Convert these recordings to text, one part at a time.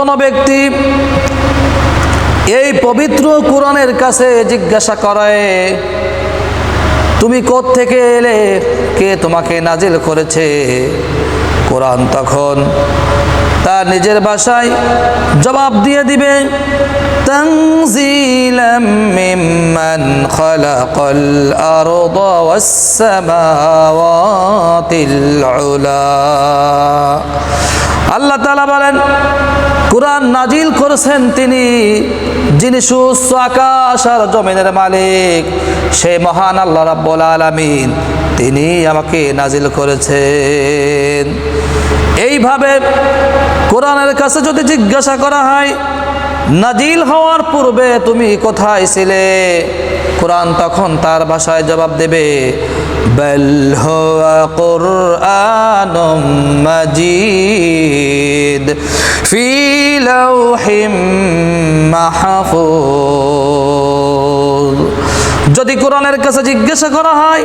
কোনো ব্যক্তি এই পবিত্র কোরআনের কাছে জিজ্ঞাসা করে তুমি থেকে এলে কে তোমাকে নাজিল করেছে কোরআন তখন তার নিজের ভাষায় জবাব দিয়ে দিবে تنزيلا ممن خلق الأرض والسماوات العلا আল্লাহ তালা বলেন কোরআন নাজিল করেছেন তিনি। যিনি সুস্থ আকাশ আর জমিনের মালিক সেই মহান আল্লাহ রাব্বুল আলামিন তিনি আমাকে নাজিল করেছেন। এইভাবে কোরআনের কাছে যদি জিজ্ঞাসা করা হয়, নাজিল হওয়ার পূর্বে তুমি কোথায় ছিলে? কোরআন তখন তার ভাষায় জবাব দেবে মাজিদ ফি যদি কোরআনের কাছে জিজ্ঞাসা করা হয়,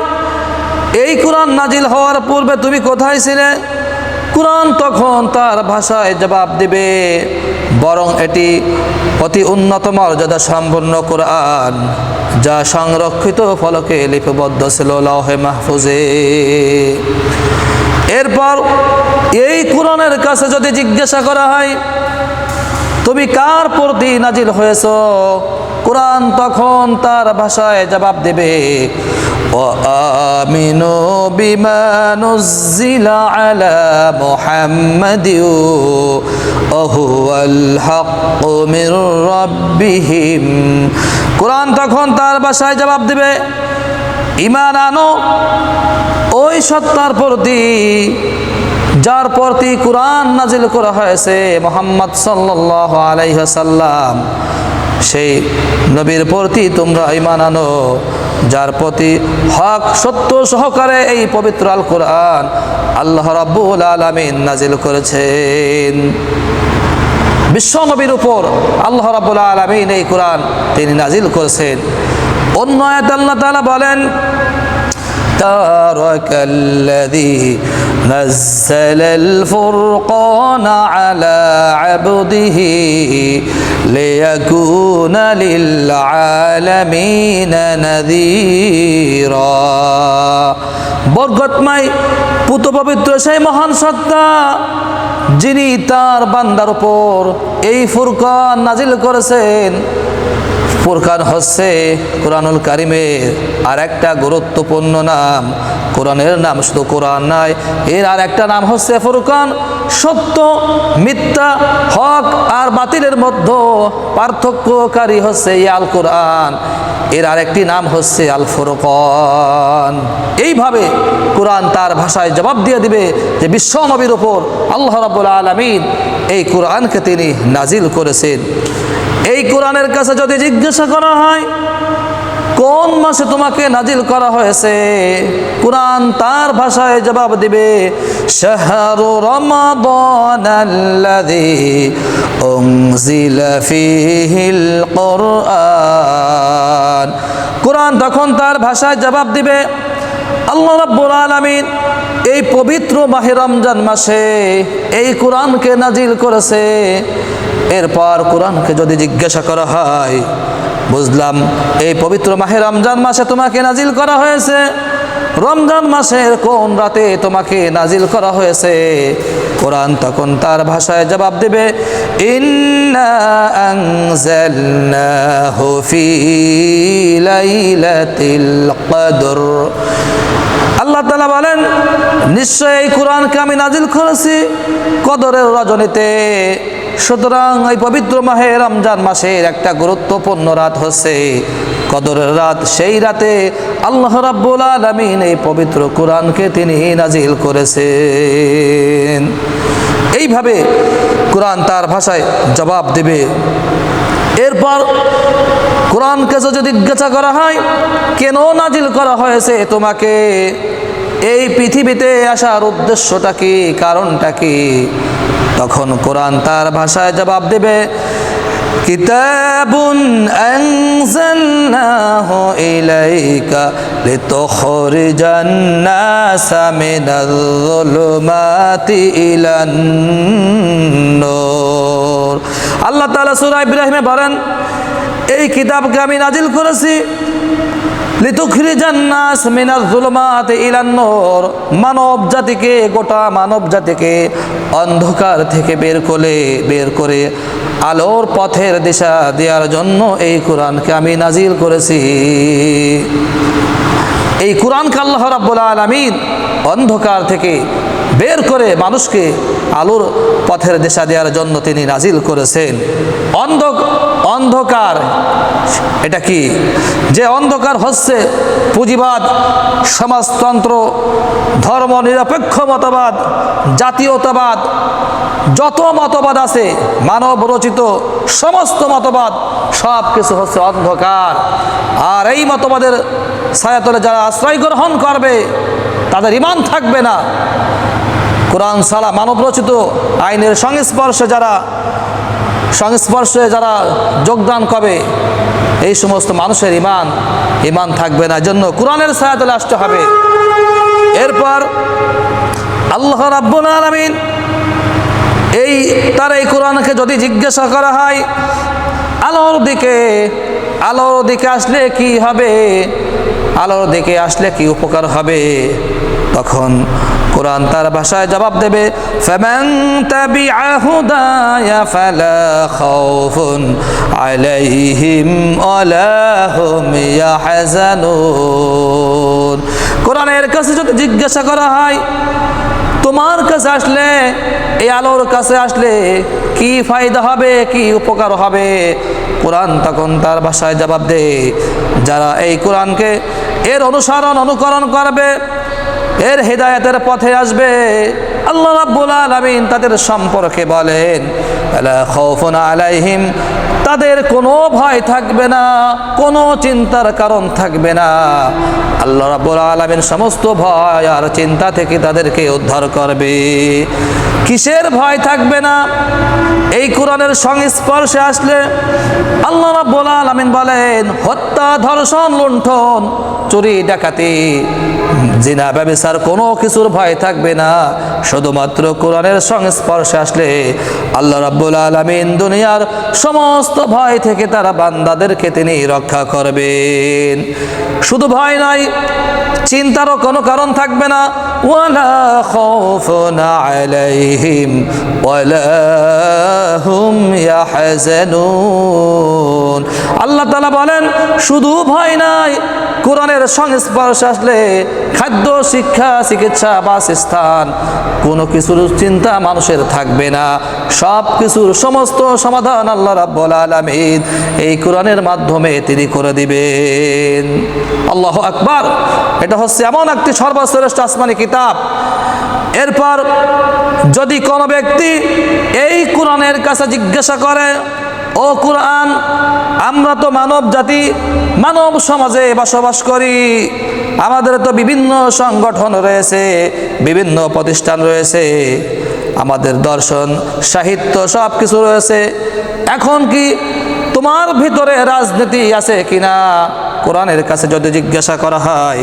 এই কোরআন নাজিল হওয়ার পূর্বে তুমি কোথায় ছিলে? কোরআন তখন তার ভাষায় জবাব দিবে, বরং এটি অতি উন্নত মর্যাদা সম্পন্ন কোরআন, যা সংরক্ষিত ফলকে লিপিবদ্ধ ছিল লহে মাহফুজে। এরপর এই কোরআনের কাছে যদি জিজ্ঞাসা করা হয় তুমি কার প্রতি নাজিল হয়েছ কোরআন তখন তার ভাষায় জবাব দেবে وآمنوا بما نزل على محمد وهو الحق من ربهم কোরআন তখন তার ভাষায় জবাব দেবে ইমান আনো ওই সত্তার প্রতি যার প্রতি কোরআন নাজিল করা হয়েছে মোহাম্মদ সাল্লাহ আলাইহাসাল্লাম সেই নবীর প্রতি তোমরা ইমান আনো, যার প্রতি হক সত্য সহকারে এই পবিত্র আল কোরআন আল্লাহ রাব্বুল আলামিন নাজিল করেছেন। বিশ্ব নবীর উপর আল্লাহ রাব্বুল আলামিন এই কোরআন তিনি নাজিল করেছেন। অন্য আয়াত আল্লাহ তাআলা বলেন تبارك الذي نزل الفرقان على عبده ليكون للعالمين نذيرا বরগতময় পুত পবিত্র সেই মহান সত্তা যিনি তার বান্দার উপর এই ফুরকান নাজিল করেছেন ফুরকান হচ্ছে কোরআনুল কারিমের আর একটা গুরুত্বপূর্ণ নাম। কোরআনের নাম শুধু কোরআন নাই, এর আর একটা নাম হচ্ছে ফুরকান। সত্য, মিথ্যা, হক আর বাতিলের মধ্যে পার্থক্যকারী হচ্ছে আল কোরআন। এর আরেকটি নাম হচ্ছে আল ফুরকান। এইভাবে কোরআন তার ভাষায় জবাব দিয়ে দিবে যে বিশ্ব নবীর ওপর আল্লাহ রাবুল আলমিন এই কোরআনকে তিনি নাজিল করেছেন। এই কোরআনের কাছে যদি জিজ্ঞাসা করা হয়, কোন মাসে তোমাকে নাজিল করা হয়েছে? কোরআন তার ভাষায় জবাব দিবে কোরআন কোরআন তখন তার ভাষায় জবাব দিবে আল্লাহ রাব্বুল আলামিন এই পবিত্র মাহে রমজান মাসে এই কোরআনকে নাজিল করেছে। এরপর কোরআনকে যদি জিজ্ঞাসা করা হয়, বুঝলাম এই পবিত্র মাহে রমজান মাসে তোমাকে নাজিল করা হয়েছে। রমজান মাসের কোন রাতে তোমাকে নাজিল করা হয়েছে? কোরআন তখন তার ভাষায় জবাব দেবে, ইন্না কদর আল্লাহ তালা বলেন নিশ্চয় এই কোরআনকে আমি নাজিল করেছি কদরের রজনীতে। সুতরাং এই পবিত্র মাহে রমজান মাসের একটা গুরুত্বপূর্ণ রাত হচ্ছে কদরের রাত। সেই রাতে আল্লাহ রাব্বুল আলামিন এই পবিত্র কোরআনকে তিনি নাজিল করেছেন। এইভাবে কোরআন তার ভাষায় জবাব দেবে। এরপর কোরআনকে যদি জিজ্ঞাসা করা হয় কেন নাজিল করা হয়েছে তোমাকে এই পৃথিবীতে আসার উদ্দেশ্যটা কি কারণটা কি তখন কোরআন তার ভাষায় জবাব দেবে كتاب أنزلناه إليك لتخرج الناس من الظلمات إلى النور আল্লাহ তাআলা সূরা ইব্রাহিমে বলেন, এই কিতাবকে আমি নাজিল করেছি মানব জাতিকে, গোটা মানব জাতিকে অন্ধকার থেকে বের করে বের করে আলোর পথের দিশা দেওয়ার জন্য এই কোরআনকে আমি নাজিল করেছি। এই কোরআনকে আল্লাহ রাব্বুল আলামিন অন্ধকার থেকে বের করে মানুষকে আলোর পথের দিশা দেওয়ার জন্য তিনি নাজিল করেছেন। অন্ধ অন্ধকার, এটা কি? যে অন্ধকার হচ্ছে পুঁজিবাদ, সমাজতন্ত্র, ধর্ম নিরপেক্ষ মতবাদ, জাতীয়তাবাদ, যত মতবাদ আছে, মানব রচিত সমস্ত মতবাদ সব কিছু হচ্ছে অন্ধকার। আর এই মতবাদের ছায়াতলে যারা আশ্রয় গ্রহণ করবে, তাদের ইমান থাকবে না। কোরআন সালা মানব রচিত আইনের সংস্পর্শে যারা সংস্পর্শে যারা যোগদান করবে, এই সমস্ত মানুষের ইমান ইমান থাকবে না। জন্য কোরআনের ছায়াতলে আসতে হবে। এরপর আল্লাহ রাব্বুল আলামিন এই, তার এই কোরআনকে যদি জিজ্ঞাসা করা হয়, আলোর দিকে আলোর দিকে আসলে কি হবে? আলোর দিকে আসলে কি উপকার হবে? তখন কোরআন তার ভাষায় জবাব দেবে, ফামান তাবিআ হুদায়া ফালা খাউফুন আলাইহিম ওয়ালা হুম কোরআনের কাছে যদি জিজ্ঞাসা করা হয়, তোমার কাছে আসলে, এই আলোর কাছে আসলে কি ফায়দা হবে, কি উপকার হবে? কোরআন তখন তার ভাষায় জবাব দেয়, যারা এই কোরআনকে এর অনুসরণ, অনুকরণ করবে এর হেদায়েতের পথে আসবে। আল্লাহ রাব্বুল আলামিন তাদের সম্পর্কে বলেন খাউফুন আলাইহিম, তাদের কোনো ভয় থাকবে না, কোনো চিন্তার কারণ থাকবে না। আল্লাহ রাব্বুল আলামিন সমস্ত ভয় আর চিন্তা থেকে তাদেরকে উদ্ধার করবে। কিসের ভয় থাকবে না? এই কোরআনের সংস্পর্শে আসলে আল্লাহ রাব্বুল আলামিন বলেন, হত্যা, ধর্ষণ, লুণ্ঠন, চুরি, ডাকাতি জিনা ব্যবসার কোনো কিছুর ভয় থাকবে না। শুধুমাত্র কোরআনের সংস্পর্শে আসলে আল্লাহ রাব্বুল আলামিন দুনিয়ার সমস্ত ভয় থেকে তারা বান্দাদেরকে তিনি রক্ষা করবেন। শুধু ভয় নাই, চিন্তারও কোনো কারণ থাকবে না। ওয়ালা খাউফুন আলাইহিম, ওয়ালা হুম ইয়াহজানুন। আল্লাহ তাআলা বলেন, শুধু ভয় নাই কোরআনের সংস্পর্শে আসলে খাদ্য, শিক্ষা, চিকিৎসা বাসস্থান, কোনো কিছুর চিন্তা মানুষের থাকবে না। সব কিছুর সমস্ত সমাধান আল্লাহ রাব্বুল আলামিন এই কোরআনের মাধ্যমে তিনি করে দিবেন। আল্লাহ আকবার। এটা হচ্ছে এমন একটি সর্বশ্রেষ্ঠ আসমানি কিতাব। এরপর যদি কোনো ব্যক্তি এই কোরআনের কাছে জিজ্ঞাসা করে ও কোরআন, আমরা তো মানব জাতি, মানব সমাজে বসবাস করি। আমাদের তো বিভিন্ন সংগঠন রয়েছে, বিভিন্ন প্রতিষ্ঠান রয়েছে, আমাদের দর্শন, সাহিত্য সব কিছু রয়েছে। এখন কি তোমার ভিতরে রাজনীতি আছে কিনা? কোরআনের কাছে যদি জিজ্ঞাসা করা হয়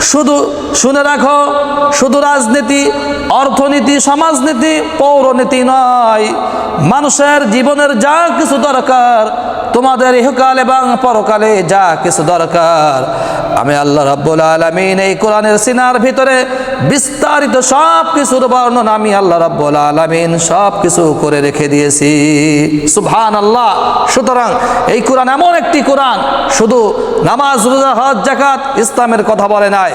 শুধু শুনে রাখো, শুধু রাজনীতি, অর্থনীতি, সমাজনীতি, পৌরনীতি নয়। মানুষের জীবনের যা কিছু দরকার, তোমাদের ইহকাল এবং পরকালে যা কিছু দরকার। আমি আল্লাহ রাব্বুল আলামিন এই কোরআনের সিনার ভিতরে বিস্তারিত সব কিছুর বর্ণনা আমি আল্লাহ রাব্বুল আলামিন সব কিছু করে রেখে দিয়েছি। সুবহান আল্লাহ সুতরাং এই কোরআন এমন একটি কোরআন, শুধু নামাজ, রোজা, হজ জাকাত ইসলামের কথা বলে নাই।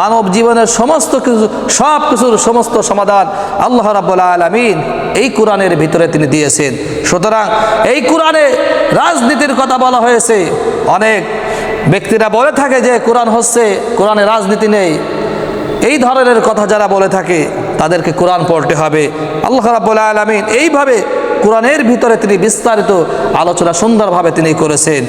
মানব জীবনের সমস্ত কিছু সব কিছুর সমস্ত সমাধান আল্লাহ রাব্বুল আলামিন এই কোরআনের ভিতরে তিনি দিয়েছেন। সুতরাং এই কোরআনে রাজনীতির কথা বলা হয়েছে। অনেক ব্যক্তিরা বলে থাকে যে কোরআন হচ্ছে, কোরআনে রাজনীতি নেই। এই ধরনের কথা যারা বলে থাকে, তাদেরকে কোরআন পড়তে হবে। আল্লাহ রাবুল আলমিন এইভাবে কোরআনের ভিতরে তিনি বিস্তারিত আলোচনা সুন্দরভাবে তিনি করেছেন।